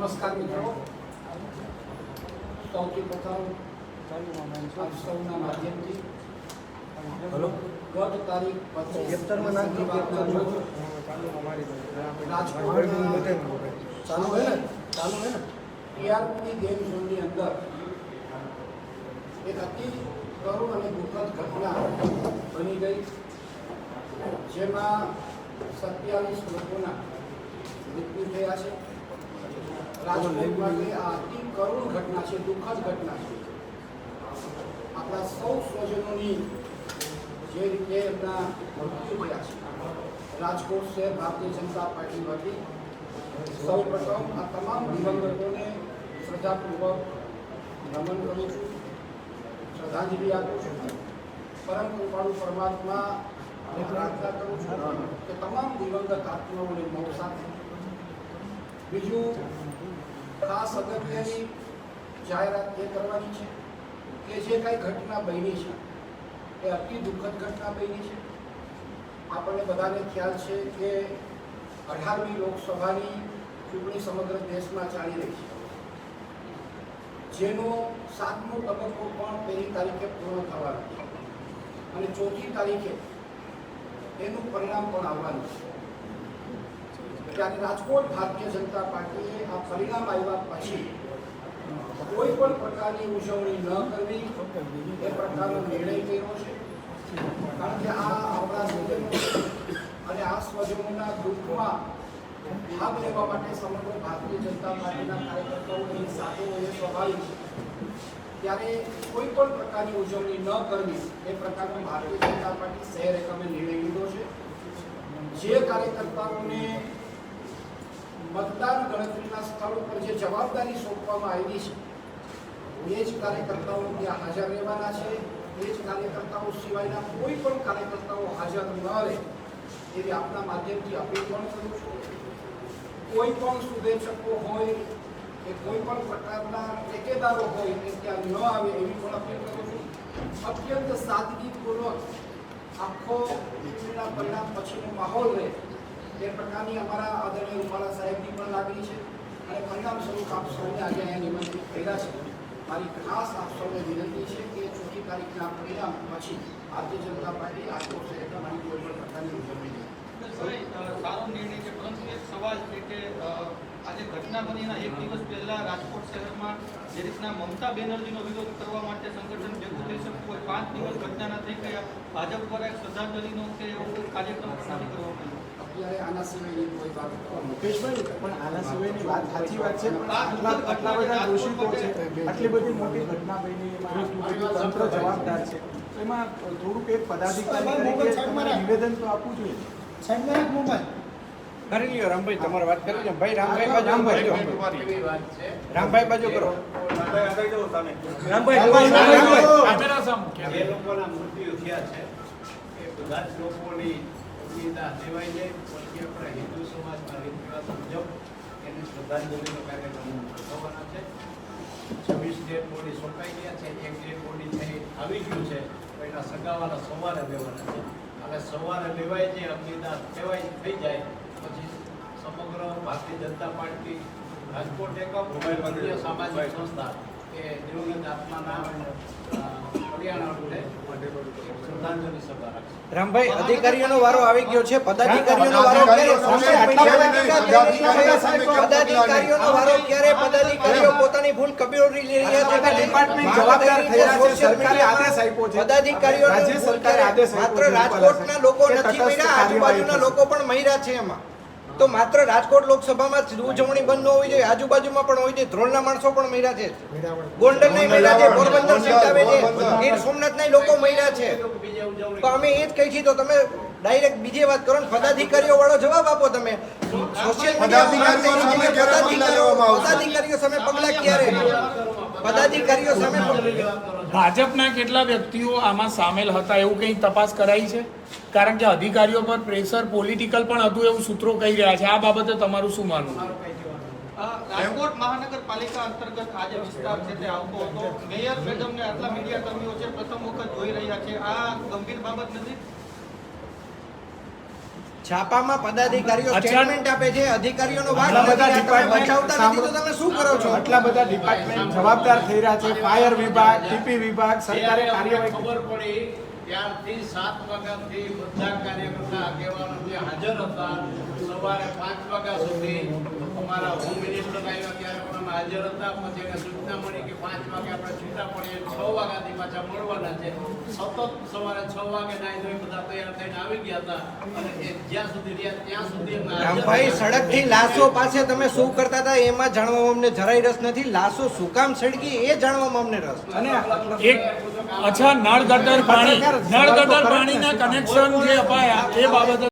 નમસ્કાર મિત્રો. સૌથી પ્રથમ સૌના માધ્યમથી ગત તારીખ ચાલુ હે ને? ચાલુ હે ને? ટીઆરપી ગેમ ઝોનની અંદર એક અતિ કરુણ અને દુઃખદ ઘટના બની ગઈ જેમાં સત્યાવીસ લોકોના મૃત્યુ થયા છે. આ અતિ કરુણ ઘટના છે, દુઃખદ ઘટના છે. આપણા સૌ સ્વજનોની જે રીતે મૃત્યુ થયા છે. રાજકોટ શહેર ભારતીય જનતા પાર્ટી વતી આ તમામ દિવંગતોને શ્રદ્ધાપૂર્વક નમન કરું છું. શ્રદ્ધાંજલિ આપું છું. પરમ કૃપાળુ પરમાત્મા ને પ્રાર્થના કરું છું કે તમામ દિવંગત આત્માઓને મોક્ષ સાથે બીજું ખાસ અગત્યની જાહેરાત એ કરવાની છે કે જે કાંઈ ઘટના બની છે, એ અતિ દુઃખદ ઘટના બની છે. આપણને બધાને ખ્યાલ છે કે અઢારમી લોકસભાની ચૂંટણી સમગ્ર દેશમાં ચાલી રહી છે. જેનો સાતમો તબક્કો પણ પહેલી તારીખે પૂર્ણ થવાનો છે. અને ચોથી તારીખે એનું પરિણામ પણ આવવાનું છે. ત્યારે રાજકોટ ભારતીય જનતા પાર્ટીએ આ પરિણામ આવ્યા પછી કોઈ પણ પ્રકારની ઉજવણી ન કરવી એ પ્રકારનો નિર્ણય કર્યો છે. કારણ કે આ આપણા સ્વજનો અને આ સ્વજનોના દુઃખમાં ભાગ લેવા માટે સમગ્ર ભારતીય જનતા પાર્ટીના કાર્યકર્તાઓની સાથે એ સ્વાભાવિક છે. ત્યારે કોઈ પણ પ્રકારની ઉજવણી ન કરવી એ પ્રકારનો ભારતીય જનતા પાર્ટી શહેર એકમે નિર્ણય લીધો છે. જે કાર્યકર્તાઓને મતદાન ગણતરીના સ્થળ ઉપર જે જવાબદારી સોંપવામાં આવી છે, એ જ કાર્યકર્તાઓ ત્યાં હાજર રહેવાના છે. એ જ કાર્યકર્તાઓ સિવાયના કોઈ પણ કાર્યકર્તાઓ હાજર ન રહે એવી આપના માધ્યમથી અપીલ પણ કરું છું. કોઈ પણ શુભેચ્છકો હોય કે કોઈ પણ પ્રકારના ટેકેદારો હોય એ ત્યાં ન આવે એવી પણ અપીલ કરું છું. અત્યંત સાદગીપૂર્વક આખો ચૂંટણીના પરિણામ પછીનો માહોલ રહે, એ પ્રકારની અમારા આદરણીય રૂપાલા સાહેબની પણ લાગણી છે પરિણામ સ્વરૂપ આપ સૌને આજે અહીંયા નિમંત્રિત થયેલા છે. મારી ખાસ આપ સૌને વિનંતી છે કે ચોથી તારીખના પરિણામ પછી ભારતીય જનતા પાર્ટી રાજકોટ શહેરમાં તમારી કોઈ પણ પ્રકારની ઉજવણી સારો નિર્ણય છે, પરંતુ એક સવાલ છે કે આજે ઘટના બનીના એક દિવસ પહેલા રાજકોટ શહેરમાં જે રીતના મમતા બેનર્જીનો વિરોધ કરવા માટે સંગઠન ભેગું થઈ શકતું હોય પાંચ દિવસ ઘટના થઈ ગયા ભાજપ દ્વારા એક શ્રદ્ધાંજલિનો કે એવો કાર્યક્રમ નથી કરવામાં આવ્યો? અત્યારે આના સિવાયની કોઈ વાત મુકેશભાઈ પણ આના સિવાયની વાત સાચી વાત છે પણ આટલા આટલા બધા દોષિતો છે? આટલી બધી મોટી ઘટના બની એમાં તંત્ર જવાબદાર છે. એમાં થોડુંક એક પદાધિકારી તમારે નિવેદન તો આપવું જોઈએ. કરી લ્યો રામભાઈ તમારે વાત કરી છે ભાઈ રામભાઈ બાજુ રામભાઈ વાત રામભાઈ બાજુ કરો. જે લોકોના મૃત્યુ થયા છે? એ બધા જ લોકોની અગ્નિદાહ દેવાઈ છે પછી આપણા હિન્દુ સમાજના રીત રિવાજ મુજબ એને શ્રદ્ધાંજલિનો કાર્યક્રમ થવાનો છે. છવ્વીસ ડેડ બોડી સોંપાઈ ગયા છે એક ડેડ બોડી છે આવી ગયું છે એના સગાવાલા સવારે લેવાના છે. અને સવારે લેવાય છે અગ્નિદાન લેવાય થઈ જાય પછી સમગ્ર ભારતીય જનતા પાર્ટી રાજકોટ એકમ સામાજિક સંસ્થા એ દિવંગત આત્માના રામભાઈ અધિકારીઓનો વારો આવી ગયો છે પદાધિકારીઓનો વારો. પદાધિકારીઓનો વારો ક્યારે પદાધિકારીઓ પોતાની ભૂલ કબૂલી લઈ રહ્યા છે? ડિપાર્ટમેન્ટ જવાબદાર થયા છે. સરકારે આદેશ આપ્યો છે. પદાધિકારીઓ રાજ્ય સરકારે આદેશ માત્ર રાજકોટના લોકો નથી મર્યા આજુબાજુના લોકો પણ મર્યા છે એમાં. તો માત્ર રાજકોટ લોકસભામાં જ ઉજવણી બંધ ન હોવી જોઈએ. આજુબાજુમાં પણ હોવી જોઈએ ધ્રોળના માણસો પણ મહિલા છે. ગોંડલ નહીં મહિલા છે પોરબંદર સીટ છે ગીર સોમનાથના લોકો મહિલા છે. તો અમે એ જ કહી છીએ તો તમે ડાયરેક્ટ બીજી વાત કરો ને પદાધિકારીઓ વાળો જવાબ આપો તમે. સોશિયલ મીડિયા પદાધિકારીઓ સામે પગલા ક્યારે? પદાધિકારીઓ સામે ભાજપના કેટલા વ્યક્તિઓ આમાં સામેલ હતા એવું કંઈ તપાસ કરાઈ છે? કારણ કે અધિકારીઓ પર પ્રેશર પોલિટિકલ પણ હતું એવું સૂત્રો કહી રહ્યા છે. આ બાબતે તમારું શું માનવું? રાજકોટ મહાનગરપાલિકા અંતર્ગત આ જે વિસ્તાર છે તે આવતો હતો. મેયર મેડમને આટલા મીડિયા કર્મીઓ છે પ્રથમ વખત જોઈ રહ્યા છે. આ ગંભીર બાબત નથી. છાપામાં પદાધિકારીઓ સ્ટેટમેન્ટ આપે છે અધિકારીઓનો આટલા બધા ડિપાર્ટમેન્ટ બચાવતા નથી તો તમે શું કરો છો? આટલા બધા ડિપાર્ટમેન્ટ જવાબદાર થઈ રહ્યા છે ફાયર વિભાગ ટીપી વિભાગ સરકારે કાર્યવાહી. ખબર પડી ત્યારથી સાત વાગ્યાથી બધા કાર્યકર્તા આગેવાનો જે હાજર હતા સવારે પાંચ વાગ્યા સુધી અમારા હોમ મિનિસ્ટર આવ્યા ત્યારે પણ હાજર હતા પછી એને સૂચના કે પાંચ વાગે આપણે છૂટા પડીએ છ વાગ્યાથી પાછા મળવાના છે. સતત સવારે છ વાગે નાઈ ધોઈ બધા તૈયાર થઈને આવી ગયા હતા અને જ્યાં સુધી રહ્યા ત્યાં સુધી રામભાઈ સડકથી લાશો પાસે તમે શું કરતા હતા એમાં જાણવામાં અમને જરાય રસ નથી. લાશો શું કામ સળગી એ જાણવામાં અમને રસ છે. અને એક અચ્છા નળ ગટર પાણી નળ ગટર પાણીના કનેક્શન જે અપાયા એ બાબતે